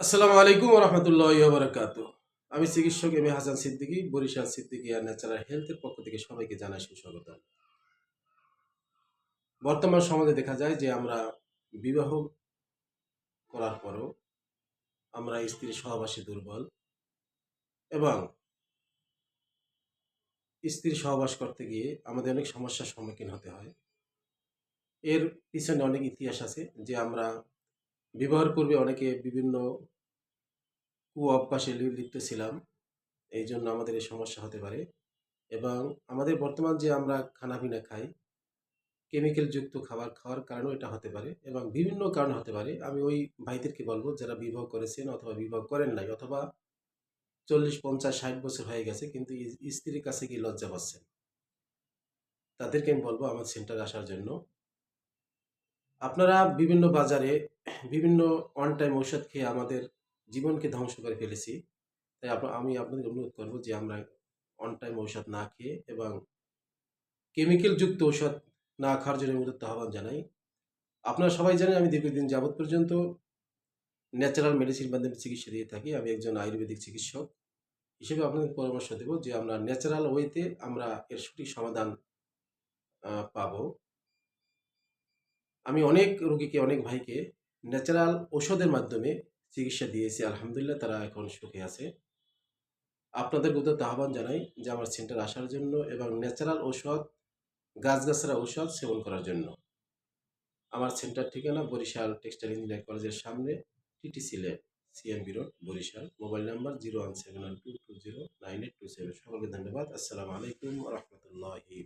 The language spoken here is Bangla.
আসসালামু আলাইকুম রহমতুল্লাহ বারকাত আমি চিকিৎসক এম হাসান সিদ্দিকী, বরিশাল সিদ্দিকি আর ন্যাচারাল হেলথের পক্ষ থেকে সবাইকে জানাই সুস্বাগত বর্তমান সমাজে দেখা যায় যে আমরা বিবাহ করার পরও আমরা স্ত্রীর সহবাসী দুর্বল এবং স্ত্রীর সহবাস করতে গিয়ে আমাদের অনেক সমস্যার সম্মুখীন হতে হয়। এর পিছনে অনেক ইতিহাস আছে যে আমরা বিবাহের পূর্বে অনেকে বিভিন্ন কু অভ্যাসে লিপ্ত ছিলাম। এই জন্য আমাদের এই সমস্যা হতে পারে। এবং আমাদের বর্তমান যে আমরা খানাপিনা খাই, কেমিক্যাল যুক্ত খাবার খাওয়ার কারণেও এটা হতে পারে এবং বিভিন্ন কারণ হতে পারে। আমি ওই ভাইদেরকে বলব, যারা বিবাহ করেছেন অথবা বিবাহ করেন নাই, অথবা চল্লিশ, পঞ্চাশ, ষাট বছর হয়ে গেছে, কিন্তু স্ত্রীর কাছে কি লজ্জা পাচ্ছেন। তাদেরকে আমি বলব আমার সেন্টারে আসার জন্য। আপনারা বিভিন্ন বাজারে বিভিন্ন অন টাইম ঔষধ খেয়ে আমাদের জীবনকে ধ্বংস করে ফেলেছি। তাই আমি আপনাদের অনুরোধ করব যে আমরা অন টাইম ঔষধ না খেয়ে এবং কেমিক্যাল যুক্ত ঔষধ না খাওয়ার জন্য উদ্যত আহ্বান জানাই। আপনারা সবাই জানেন আমি দীর্ঘদিন যাবৎ পর্যন্ত ন্যাচারাল মেডিসিন মাধ্যমে চিকিৎসা দিয়ে থাকি। আমি একজন আয়ুর্বেদিক চিকিৎসক। হিসেবে আপনাদের পরামর্শ দেব যে আমরা ন্যাচারাল ওয়েতে আমরা এর সঠিক সমাধান পাব। আমি অনেক রোগীকে, অনেক ভাইকে ন্যাচারাল ওষুধের মাধ্যমে চিকিৎসা দিয়েছি। আলহামদুলিল্লাহ তারা এখন সুখে আছে। আপনাদের উদ্যত আহ্বান জানাই যে আমার সেন্টার আসার জন্য এবং ন্যাচারাল ঔষধ গাছগাছরা ঔষধ সেবন করার জন্য। আমার সেন্টার ঠিকানা বরিশাল টেক্সটাইল ইঞ্জিনিয়ার কলেজের সামনে, TTC lab CMB road, Barishal. Mobile number zero one seven one two two zero nine eight two seven. সকলকে ধন্যবাদ। আসসালামু আলাইকুম রহমতুল্লাহি